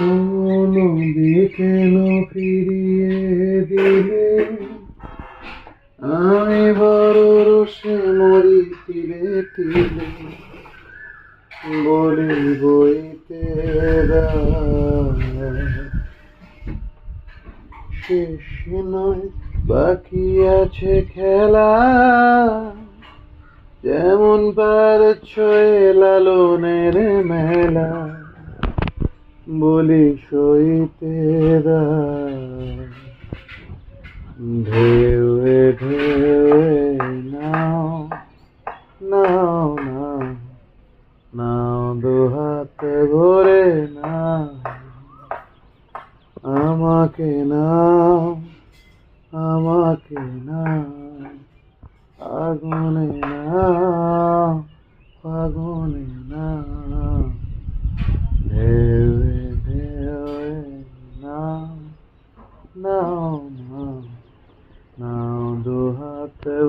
নদী কেন ফিরিয়ে দিলে আমি বড় রসে মরি তিলে তিলে বলি বইতে শেষ নয়, বাকি আছে খেলা। যেমন পারছ লালনের মেলা। বলি সইতে ঢেউয়ে ঢেউয়ে নাও নাও না নাও দুহাত ভরে না আমাকে নাও, আমাকে না আগুনে না আগুনে না não, não, não do até